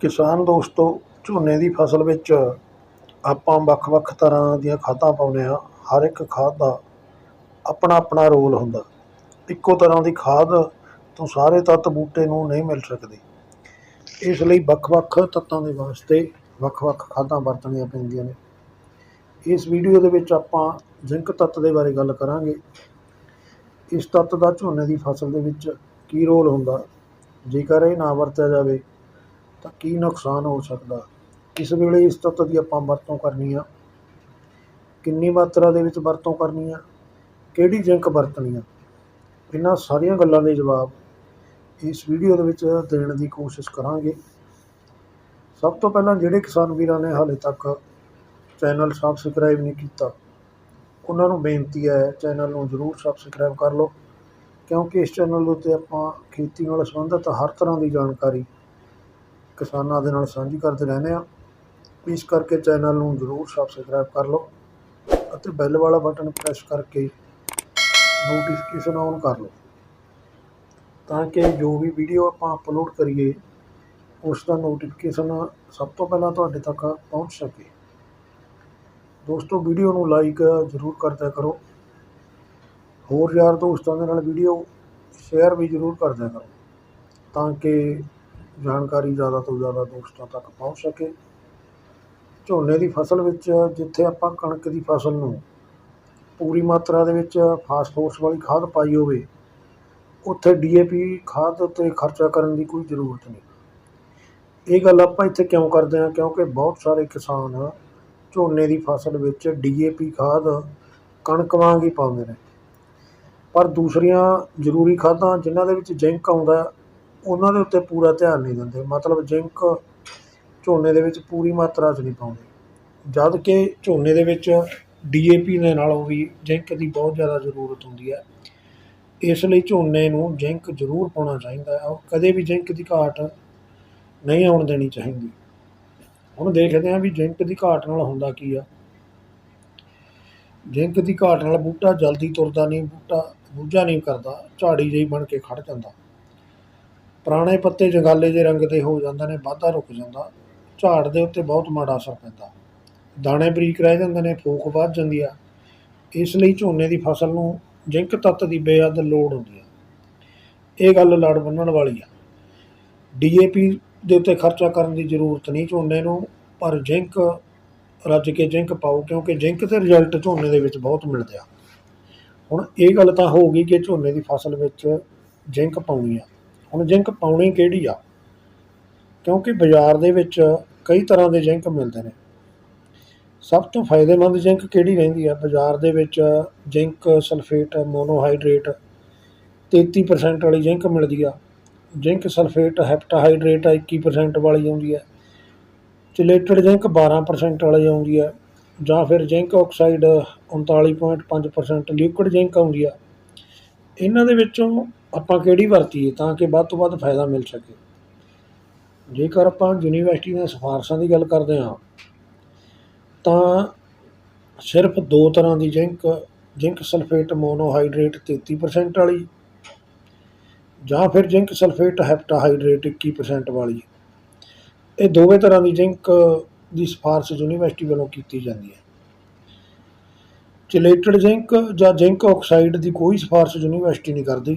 ਕਿਸਾਨ ਦੋਸਤੋ, ਝੋਨੇ ਦੀ ਫਸਲ ਵਿੱਚ ਆਪਾਂ ਵੱਖ ਵੱਖ ਤਰ੍ਹਾਂ ਦੀਆਂ ਖਾਦਾਂ ਪਾਉਂਦੇ ਹਾਂ। ਹਰ ਇੱਕ ਖਾਦ ਦਾ ਆਪਣਾ ਆਪਣਾ ਰੋਲ ਹੁੰਦਾ। ਇੱਕੋ ਤਰ੍ਹਾਂ ਦੀ ਖਾਦ ਤੋਂ ਸਾਰੇ ਤੱਤ ਬੂਟੇ ਨੂੰ ਨਹੀਂ ਮਿਲ ਸਕਦੇ। ਇਸ ਲਈ ਵੱਖ ਵੱਖ ਤੱਤਾਂ ਦੇ ਵਾਸਤੇ ਵੱਖ ਵੱਖ ਖਾਦਾਂ ਵਰਤਣੀਆਂ ਪੈਂਦੀਆਂ ਨੇ। ਇਸ ਵੀਡੀਓ ਦੇ ਵਿੱਚ ਆਪਾਂ ਜ਼ਿੰਕ ਤੱਤ ਦੇ ਬਾਰੇ ਗੱਲ ਕਰਾਂਗੇ। ਇਸ ਤੱਤ ਦਾ ਝੋਨੇ ਦੀ ਫਸਲ ਦੇ ਵਿੱਚ ਕੀ ਰੋਲ ਹੁੰਦਾ? ਜੇਕਰ ਇਹ ਨਾ ਵਰਤਿਆ ਜਾਵੇ ਤਾਂ ਕੀ ਨੁਕਸਾਨ ਹੋ ਸਕਦਾ? ਕਿਸ ਵੇਲੇ ਇਸ ਤੱਤ ਦੀ ਆਪਾਂ ਵਰਤੋਂ ਕਰਨੀ ਆ। ਕਿੰਨੀ ਮਾਤਰਾ ਦੇ ਵਿੱਚ ਵਰਤੋਂ ਕਰਨੀ ਆ? ਕਿਹੜੀ ਜ਼ਿੰਕ ਵਰਤਣੀ ਆ? ਇਹਨਾਂ ਸਾਰੀਆਂ ਗੱਲਾਂ ਦੇ ਜਵਾਬ ਇਸ ਵੀਡੀਓ ਦੇ ਵਿੱਚ ਦੇਣ ਦੀ ਕੋਸ਼ਿਸ਼ ਕਰਾਂਗੇ। ਸਭ ਤੋਂ ਪਹਿਲਾਂ ਜਿਹੜੇ ਕਿਸਾਨ ਵੀਰਾਂ ਨੇ ਹਾਲੇ ਤੱਕ ਚੈਨਲ ਸਬਸਕ੍ਰਾਈਬ ਨਹੀਂ ਕੀਤਾ, ਉਹਨਾਂ ਨੂੰ ਬੇਨਤੀ ਹੈ ਚੈਨਲ ਨੂੰ ਜ਼ਰੂਰ ਸਬਸਕ੍ਰਾਈਬ ਕਰ ਲਓ, ਕਿਉਂਕਿ ਇਸ ਚੈਨਲ ਦੇ ਉੱਤੇ ਆਪਾਂ ਖੇਤੀ ਨਾਲ ਸੰਬੰਧਿਤ ਹਰ ਤਰ੍ਹਾਂ ਦੀ ਜਾਣਕਾਰੀ ਕਿਸਾਨਾਂ ਦੇ ਨਾਲ ਸਾਂਝੀ ਕਰਦੇ ਰਹਿੰਦੇ ਹਾਂ। ਇਸ ਕਰਕੇ ਚੈਨਲ ਨੂੰ ਜ਼ਰੂਰ ਸਬਸਕ੍ਰਾਈਬ ਕਰ ਲਓ ਅਤੇ ਬੈਲ ਵਾਲਾ ਬਟਨ ਪ੍ਰੈਸ ਕਰਕੇ ਨੋਟੀਫਿਕੇਸ਼ਨ ਔਨ ਕਰ ਲਓ ਤਾਂ ਕਿ ਜੋ ਵੀ ਵੀਡੀਓ ਆਪਾਂ ਅਪਲੋਡ ਕਰੀਏ, ਉਸ ਦਾ ਨੋਟੀਫਿਕੇਸ਼ਨ ਸਭ ਤੋਂ ਪਹਿਲਾਂ ਤੁਹਾਡੇ ਤੱਕ ਪਹੁੰਚ ਸਕੇ। ਦੋਸਤੋ ਵੀਡੀਓ ਨੂੰ ਲਾਈਕ ਜ਼ਰੂਰ ਕਰਦਿਆ ਕਰੋ। ਹੋਰ ਯਾਰ ਦੋਸਤਾਂ ਦੇ ਨਾਲ ਵੀਡੀਓ ਸ਼ੇਅਰ ਵੀ ਜ਼ਰੂਰ ਕਰਦਿਆ ਕਰੋ ਤਾਂ ਕਿ ਜਾਣਕਾਰੀ ਜ਼ਿਆਦਾ ਤੋਂ ਜ਼ਿਆਦਾ ਦੋਸਤਾਂ ਤੱਕ ਪਹੁੰਚ ਸਕੇ। ਝੋਨੇ ਦੀ ਫਸਲ ਵਿੱਚ ਜਿੱਥੇ ਆਪਾਂ ਕਣਕ ਦੀ ਫਸਲ ਨੂੰ ਪੂਰੀ ਮਾਤਰਾ ਦੇ ਵਿੱਚ ਫਾਸਫੋਰਸ ਵਾਲੀ ਖਾਦ ਪਾਈ ਹੋਵੇ, ਉੱਥੇ ਡੀਏਪੀ ਖਾਦ ਉੱਤੇ ਖਰਚਾ ਕਰਨ ਦੀ ਕੋਈ ਜ਼ਰੂਰਤ ਨਹੀਂ। ਇਹ ਗੱਲ ਆਪਾਂ ਇੱਥੇ ਕਿਉਂ ਕਰਦੇ ਹਾਂ? ਕਿਉਂਕਿ ਬਹੁਤ ਸਾਰੇ ਕਿਸਾਨ ਝੋਨੇ ਦੀ ਫਸਲ ਵਿੱਚ ਡੀਏਪੀ ਖਾਦ ਕਣਕ ਵਾਂਗ ਹੀ ਪਾਉਂਦੇ ਨੇ। ਪਰ ਦੂਸਰੀਆਂ ਜ਼ਰੂਰੀ ਖਾਦਾਂ ਜਿਨ੍ਹਾਂ ਦੇ ਵਿੱਚ ਜ਼ਿੰਕ ਆਉਂਦਾ ਉਹਨਾਂ ਦੇ ਉੱਤੇ ਪੂਰਾ ਧਿਆਨ ਨਹੀਂ ਦਿੰਦੇ। ਮਤਲਬ ਜ਼ਿੰਕ ਝੋਨੇ ਦੇ ਵਿੱਚ ਪੂਰੀ ਮਾਤਰਾ 'ਚ ਨਹੀਂ ਪਾਉਂਦੇ। ਜਦ ਕਿ ਝੋਨੇ ਦੇ ਵਿੱਚ ਡੀਏਪੀ ਦੇ ਨਾਲੋਂ ਵੀ ਜ਼ਿੰਕ ਦੀ ਬਹੁਤ ਜ਼ਿਆਦਾ ਜ਼ਰੂਰਤ ਹੁੰਦੀ ਹੈ। ਇਸ ਲਈ ਝੋਨੇ ਨੂੰ ਜ਼ਿੰਕ ਜ਼ਰੂਰ ਪਾਉਣਾ ਚਾਹੀਦਾ ਹੈ। ਔਰ ਕਦੇ ਵੀ ਜ਼ਿੰਕ ਦੀ ਘਾਟ ਨਹੀਂ ਆਉਣ ਦੇਣੀ ਚਾਹੀਦੀ। ਹੁਣ ਦੇਖਦੇ ਹਾਂ ਵੀ ਜ਼ਿੰਕ ਦੀ ਘਾਟ ਨਾਲ ਹੁੰਦਾ ਕੀ ਆ। ਜ਼ਿੰਕ ਦੀ ਘਾਟ ਨਾਲ ਬੂਟਾ ਜਲਦੀ ਤੁਰਦਾ ਨਹੀਂ, ਬੂਟਾ ਬੂਝਾ ਨਹੀਂ ਕਰਦਾ, ਝਾੜੀ ਜਿਹੀ ਬਣ ਕੇ ਖੜ ਜਾਂਦਾ। ਪੁਰਾਣੇ ਪੱਤੇ ਜੰਗਾਲੇ ਜਿਹੇ ਰੰਗ ਦੇ ਹੋ ਜਾਂਦੇ ਨੇ, ਵਾਧਾ ਰੁਕ ਜਾਂਦਾ। ਝਾੜ ਦੇ ਉੱਤੇ ਬਹੁਤ ਮਾੜਾ ਅਸਰ ਪੈਂਦਾ। ਦਾਣੇ ਬਰੀਕ ਰਹਿ ਜਾਂਦੇ ਨੇ, ਫੂਕ ਵੱਧ ਜਾਂਦੀ ਆ। ਇਸ ਲਈ ਝੋਨੇ ਦੀ ਫਸਲ ਨੂੰ ਜ਼ਿੰਕ ਤੱਤ ਦੀ ਬੇਹੱਦ ਲੋੜ ਹੁੰਦੀ ਆ। ਇਹ ਗੱਲ ਲੜ ਬੰਨਣ ਵਾਲੀ ਆ। ਡੀਏਪੀ ਦੇ ਉੱਤੇ ਖਰਚਾ ਕਰਨ ਦੀ ਜ਼ਰੂਰਤ ਨਹੀਂ ਝੋਨੇ ਨੂੰ, ਪਰ ਜ਼ਿੰਕ ਰੱਜ ਕੇ ਜ਼ਿੰਕ ਪਾਓ, ਕਿਉਂਕਿ ਜ਼ਿੰਕ ਦੇ ਰਿਜ਼ਲਟ ਝੋਨੇ ਦੇ ਵਿੱਚ ਬਹੁਤ ਮਿਲਦੇ ਆ। ਹੁਣ ਇਹ ਗੱਲ ਤਾਂ ਹੋ ਗਈ ਕਿ ਝੋਨੇ ਦੀ ਫਸਲ ਵਿੱਚ ਜ਼ਿੰਕ ਪਾਉਣੀ ਆ। ਹੁਣ ਜ਼ਿੰਕ ਪਾਉਣੀ ਕਿਹੜੀ ਆ? ਕਿਉਂਕਿ ਬਾਜ਼ਾਰ ਦੇ ਵਿੱਚ ਕਈ ਤਰ੍ਹਾਂ ਦੇ ਜ਼ਿੰਕ ਮਿਲਦੇ ਨੇ। ਸਭ ਤੋਂ ਫਾਇਦੇਮੰਦ ਜ਼ਿੰਕ ਕਿਹੜੀ ਰਹਿੰਦੀ ਆ? ਬਾਜ਼ਾਰ ਦੇ ਵਿੱਚ ਜ਼ਿੰਕ ਸਲਫੇਟ, ਮੋਨੋਹਾਈਡਰੇਟ 33% ਵਾਲੀ ਜ਼ਿੰਕ ਮਿਲਦੀ ਆ। ਜ਼ਿੰਕ ਸਲਫੇਟ ਹੈਪਟਾਹਾਈਡਰੇਟ 21% ਵਾਲੀ ਆਉਂਦੀ ਹੈ ਚਿਲੇਟਡ ਜ਼ਿੰਕ 12% ਵਾਲੀ ਆਉਂਦੀ ਹੈ ਜਾਂ ਫਿਰ ਜ਼ਿੰਕ ਆਕਸਾਈਡ 39.5% ਲਿਕੁਇਡ ਜ਼ਿੰਕ ਆਉਂਦੀ ਆ। ਇਹਨਾਂ ਦੇ ਵਿੱਚੋਂ ਆਪਾਂ ਕਿਹੜੀ ਵਰਤੀਏ ਤਾਂ ਕਿ ਵੱਧ ਤੋਂ ਵੱਧ ਫਾਇਦਾ ਮਿਲ ਸਕੇ। ਜੇਕਰ ਆਪਾਂ ਯੂਨੀਵਰਸਿਟੀ ਦੀਆਂ ਸਿਫਾਰਸ਼ਾਂ ਦੀ ਗੱਲ ਕਰਦੇ ਹਾਂ, ਤਾਂ ਸਿਰਫ ਦੋ ਤਰ੍ਹਾਂ ਦੀ ਜ਼ਿੰਕ ਜ਼ਿੰਕ ਸਲਫੇਟ ਮੋਨੋਹਾਈਡਰੇਟ 33% ਵਾਲੀ ਜਾਂ ਫਿਰ ਜ਼ਿੰਕ ਸਲਫੇਟ ਹੈਪਟਾਹਾਈਡਰੇਟ 21% ਵਾਲੀ। ਇਹ ਦੋਵੇਂ ਤਰ੍ਹਾਂ ਦੀ ਜ਼ਿੰਕ ਦੀ ਸਿਫਾਰਸ਼ ਯੂਨੀਵਰਸਿਟੀ ਵੱਲੋਂ ਕੀਤੀ ਜਾਂਦੀ ਹੈ। ਚਿਲੇਟਡ ਜ਼ਿੰਕ ਜਾਂ ਜ਼ਿੰਕ ਆਕਸਾਈਡ ਦੀ ਕੋਈ ਸਿਫਾਰਸ਼ ਯੂਨੀਵਰਸਿਟੀ ਨਹੀਂ ਕਰਦੀ,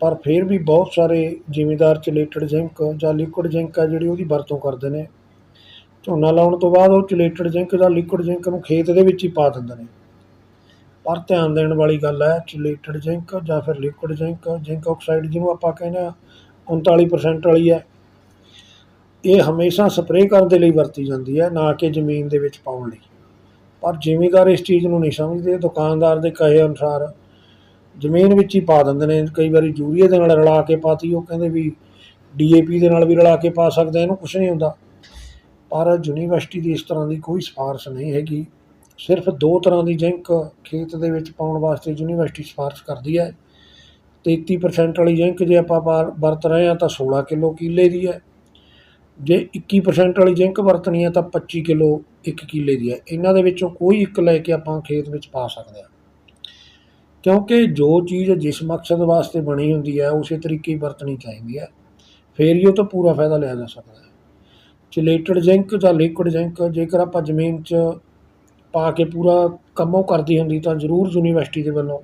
ਪਰ ਫਿਰ ਵੀ ਬਹੁਤ ਸਾਰੇ ਜ਼ਿਮੀਦਾਰ ਚਿਲੇਟਡ ਜ਼ਿੰਕ ਜਾਂ ਲਿਕੁਇਡ ਜ਼ਿੰਕ ਆ ਜਿਹੜੀ ਉਹਦੀ ਵਰਤੋਂ ਕਰਦੇ ਨੇ। ਝੋਨਾ ਲਾਉਣ ਤੋਂ ਬਾਅਦ ਉਹ ਚਿਲੇਟਡ ਜ਼ਿੰਕ ਜਾਂ ਲਿਕੁਇਡ ਜ਼ਿੰਕ ਨੂੰ ਖੇਤ ਦੇ ਵਿੱਚ ਹੀ ਪਾ ਦਿੰਦੇ ਨੇ। ਪਰ ਧਿਆਨ ਦੇਣ ਵਾਲੀ ਗੱਲ ਹੈ, ਚਿਲੇਟਡ ਜ਼ਿੰਕ ਜਾਂ ਫਿਰ ਲਿਕੁਇਡ ਜ਼ਿੰਕ ਜ਼ਿੰਕ ਆਕਸਾਈਡ ਜਿਹਨੂੰ ਆਪਾਂ ਕਹਿੰਦੇ ਆ 39% ਵਾਲੀ ਹੈ। ਇਹ ਹਮੇਸ਼ਾ ਸਪਰੇਅ ਕਰਨ ਦੇ ਲਈ ਵਰਤੀ ਜਾਂਦੀ ਹੈ, ਨਾ ਕਿ ਜ਼ਮੀਨ ਦੇ ਵਿੱਚ ਪਾਉਣ ਲਈ। ਪਰ ਜ਼ਿਮੀਂਦਾਰ ਇਸ ਚੀਜ਼ ਨੂੰ ਨਹੀਂ ਸਮਝਦੇ, ਦੁਕਾਨਦਾਰ ਦੇ ਕਹੇ ਅਨੁਸਾਰ ਜ਼ਮੀਨ ਵਿੱਚ ਹੀ ਪਾ ਦਿੰਦੇ ਨੇ। ਕਈ ਵਾਰੀ ਯੂਰੀਆ ਦੇ ਨਾਲ ਰਲਾ ਕੇ ਪਾਤੀ, ਉਹ ਕਹਿੰਦੇ ਵੀ ਡੀਏਪੀ ਦੇ ਨਾਲ ਵੀ ਰਲਾ ਕੇ ਪਾ ਸਕਦੇ ਇਹਨੂੰ ਕੁਝ ਨਹੀਂ ਹੁੰਦਾ। ਪਰ ਯੂਨੀਵਰਸਿਟੀ ਦੀ ਇਸ ਤਰ੍ਹਾਂ ਦੀ ਕੋਈ ਸਿਫਾਰਸ਼ ਨਹੀਂ ਹੈਗੀ। ਸਿਰਫ ਦੋ ਤਰ੍ਹਾਂ ਦੀ ਜ਼ਿੰਕ ਖੇਤ ਦੇ ਵਿੱਚ ਪਾਉਣ ਵਾਸਤੇ ਯੂਨੀਵਰਸਿਟੀ ਸਿਫਾਰਸ਼ ਕਰਦੀ ਹੈ। 33% ਵਾਲੀ ਜ਼ਿੰਕ ਜੇ ਆਪਾਂ ਪਾ- ਵਰਤ ਰਹੇ ਹਾਂ ਤਾਂ 16 ਕਿਲੋ ਕਿੱਲੇ ਦੀ ਹੈ। ਜੇ 21% ਵਾਲੀ ਜ਼ਿੰਕ ਵਰਤਣੀ ਹੈ ਤਾਂ 25 ਕਿਲੋ ਇੱਕ ਕਿੱਲੇ ਦੀ ਹੈ। ਇਹਨਾਂ ਦੇ ਵਿੱਚੋਂ ਕੋਈ ਇੱਕ ਲੈ ਕੇ ਆਪਾਂ ਖੇਤ ਵਿੱਚ ਪਾ ਸਕਦੇ ਹਾਂ। ਕਿਉਂਕਿ ਜੋ ਚੀਜ਼ ਜਿਸ ਮਕਸਦ ਵਾਸਤੇ ਬਣੀ ਹੁੰਦੀ ਹੈ, ਉਸੇ ਤਰੀਕੇ ਹੀ ਵਰਤਣੀ ਚਾਹੀਦੀ ਹੈ। ਫੇਰ ਹੀ ਉਹ ਤੋਂ ਪੂਰਾ ਫਾਇਦਾ ਲਿਆ ਜਾ ਸਕਦਾ ਹੈ। ਚਿਲੇਟਡ ਜ਼ਿੰਕ ਜਾਂ ਲਿਕੁਇਡ ਜ਼ਿੰਕ, ਜੇਕਰ ਆਪਾਂ ਜ਼ਮੀਨ 'ਚ ਪਾ ਕੇ ਪੂਰਾ ਕੰਮ ਕਰਦੀ ਹੁੰਦੀ ਤਾਂ ਜ਼ਰੂਰ ਯੂਨੀਵਰਸਿਟੀ ਦੇ ਵੱਲੋਂ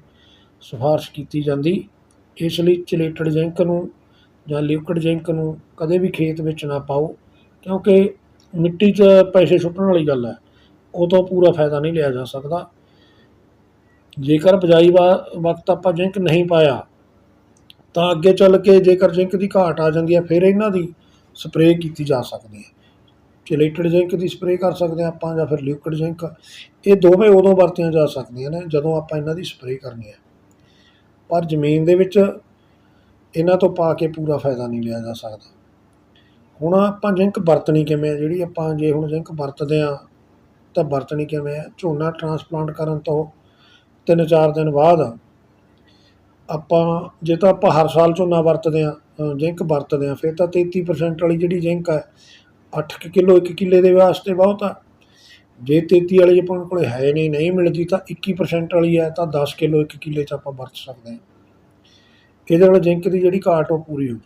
ਸਿਫਾਰਿਸ਼ ਕੀਤੀ ਜਾਂਦੀ। ਇਸ ਲਈ ਚਿਲੇਟਡ ਜ਼ਿੰਕ ਨੂੰ ਜਾਂ ਲਿਕੁਇਡ ਜ਼ਿੰਕ ਨੂੰ ਕਦੇ ਵੀ ਖੇਤ ਵਿੱਚ ਨਾ ਪਾਓ, ਕਿਉਂਕਿ ਮਿੱਟੀ 'ਚ ਪੈਸੇ ਸੁੱਟਣ ਵਾਲੀ ਗੱਲ ਹੈ। ਉਹ ਤੋਂ ਪੂਰਾ ਫਾਇਦਾ ਨਹੀਂ ਲਿਆ ਜਾ ਸਕਦਾ। ਜੇਕਰ ਬਿਜਾਈ ਵਾ, ਵਕਤ ਆਪਾਂ ਜ਼ਿੰਕ ਨਹੀਂ ਪਾਇਆ, ਤਾਂ ਅੱਗੇ ਚੱਲ ਕੇ ਜੇਕਰ ਜ਼ਿੰਕ ਦੀ ਘਾਟ ਆ ਜਾਂਦੀ ਹੈ, ਫਿਰ ਇਹਨਾਂ ਦੀ ਸਪਰੇਅ ਕੀਤੀ ਜਾ ਸਕਦੀ ਹੈ। ਚਿਲੇਟਡ ਜ਼ਿੰਕ ਦੀ ਸਪਰੇਅ ਕਰ ਸਕਦੇ ਹਾਂ ਆਪਾਂ ਜਾਂ ਫਿਰ ਲਿਕੁਇਡ ਜ਼ਿੰਕ, ਇਹ ਦੋਵੇਂ ਉਦੋਂ ਵਰਤੀਆਂ ਜਾ ਸਕਦੀਆਂ ਨੇ ਜਦੋਂ ਆਪਾਂ ਇਹਨਾਂ ਦੀ ਸਪਰੇਅ ਕਰਨੀ ਹੈ। ਪਰ ਜ਼ਮੀਨ ਦੇ ਵਿੱਚ ਇਹਨਾਂ ਤੋਂ ਪਾ ਕੇ ਪੂਰਾ ਫਾਇਦਾ ਨਹੀਂ ਲਿਆ ਜਾ ਸਕਦਾ। ਹੁਣ ਆਪਾਂ ਜ਼ਿੰਕ ਵਰਤਣੀ ਕਿਵੇਂ ਹੈ ਜਿਹੜੀ ਆਪਾਂ ਜੇ ਹੁਣ ਜ਼ਿੰਕ ਵਰਤਦੇ ਆ ਤਾਂ ਵਰਤਣੀ ਕਿਵੇਂ ਹੈ ਝੋਨਾ ਟਰਾਂਸਪਲਾਂਟ ਕਰਨ ਤੋਂ ਤਿੰਨ ਚਾਰ ਦਿਨ ਬਾਅਦ ਆਪਾਂ, ਜੇ ਤਾਂ ਆਪਾਂ ਹਰ ਸਾਲ ਝੋਨਾ ਵਰਤਦੇ ਆ ਜ਼ਿੰਕ ਵਰਤਦੇ ਆ ਫਿਰ ਤਾਂ 33% ਵਾਲੀ ਜਿਹੜੀ ਜ਼ਿੰਕ ਹੈ 8 ਕਿਲੋ, ਇੱਕ ਕਿੱਲੇ ਦੇ ਵਾਸਤੇ ਬਹੁਤ ਆ। ਜੇ 33 ਵਾਲੀ ਆਪਾਂ ਕੋਲ ਹੈ ਨਹੀਂ ਨਹੀਂ ਮਿਲਦੀ, ਤਾਂ 21% ਵਾਲੀ ਹੈ ਤਾਂ 10 ਕਿਲੋ, ਇੱਕ ਕਿੱਲੇ 'ਚ ਆਪਾਂ ਵਰਤ ਸਕਦੇ ਹਾਂ। ਇਹਦੇ ਨਾਲ ਜ਼ਿੰਕ ਦੀ ਜਿਹੜੀ ਘਾਟ ਉਹ ਪੂਰੀ ਹੋ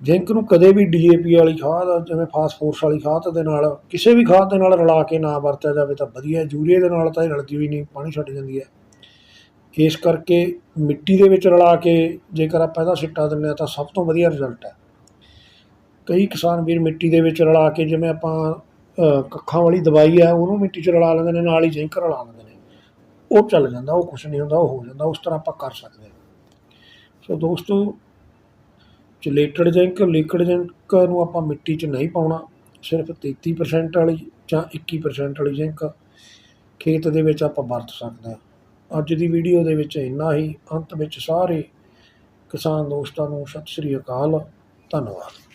ਜ਼ਿੰਕ ਨੂੰ ਕਦੇ ਵੀ ਡੀਏਪੀ ਵਾਲੀ ਖਾਦ ਜਿਵੇਂ ਫਾਸਫੋਰਸ ਵਾਲੀ ਖਾਦ ਦੇ ਨਾਲ, ਕਿਸੇ ਵੀ ਖਾਦ ਦੇ ਨਾਲ ਰਲਾ ਕੇ ਨਾ ਵਰਤਿਆ ਜਾਵੇ ਤਾਂ ਵਧੀਆ। ਯੂਰੀਆ ਦੇ ਨਾਲ ਤਾਂ ਇਹ ਰਲਦੀ ਵੀ ਨਹੀਂ, ਪਾਣੀ ਛੱਡ ਜਾਂਦੀ ਹੈ। ਇਸ ਕਰਕੇ ਮਿੱਟੀ ਦੇ ਵਿੱਚ ਰਲਾ ਕੇ ਜੇਕਰ ਆਪਾਂ ਇਹਦਾ ਸਿੱਟਾ ਦਿੰਦੇ ਹਾਂ ਤਾਂ ਸਭ ਤੋਂ ਵਧੀਆ ਰਿਜ਼ਲਟ ਹੈ। ਕਈ ਕਿਸਾਨ ਵੀਰ ਮਿੱਟੀ ਦੇ ਵਿੱਚ ਰਲਾ ਕੇ, ਜਿਵੇਂ ਆਪਾਂ ਕੱਖਾਂ ਵਾਲੀ ਦਵਾਈ ਹੈ, ਉਹਨੂੰ ਮਿੱਟੀ 'ਚ ਰਲਾ ਲੈਂਦੇ ਨੇ, ਨਾਲ ਹੀ ਜ਼ਿੰਕ ਰਲਾ ਲੈਂਦੇ ਨੇ। ਉਹ ਚੱਲ ਜਾਂਦਾ, ਉਹ ਕੁਛ ਨਹੀਂ ਹੁੰਦਾ, ਉਹ ਹੋ ਜਾਂਦਾ, ਉਸ ਤਰ੍ਹਾਂ ਆਪਾਂ ਕਰ ਸਕਦੇ ਹਾਂ। ਸੋ ਦੋਸਤੋ ਚਿਲੇਟਡ ਜ਼ਿੰਕ ਲਿਕੁਇਡ ਜ਼ਿੰਕ ਨੂੰ ਆਪਾਂ ਮਿੱਟੀ 'ਚ ਨਹੀਂ ਪਾਉਣਾ, ਸਿਰਫ 33% ਵਾਲੀ ਜਾਂ 21% ਵਾਲੀ ਜ਼ਿੰਕ ਖੇਤ ਦੇ ਵਿੱਚ ਆਪਾਂ ਵਰਤ ਸਕਦੇ ਹਾਂ। ਅੱਜ ਦੀ ਵੀਡੀਓ ਦੇ ਵਿੱਚ ਇੰਨਾ ਹੀ। ਅੰਤ ਵਿੱਚ ਸਾਰੇ ਕਿਸਾਨ ਦੋਸਤਾਂ ਨੂੰ ਸਤਿ ਸ੍ਰੀ ਅਕਾਲ। ਧੰਨਵਾਦ।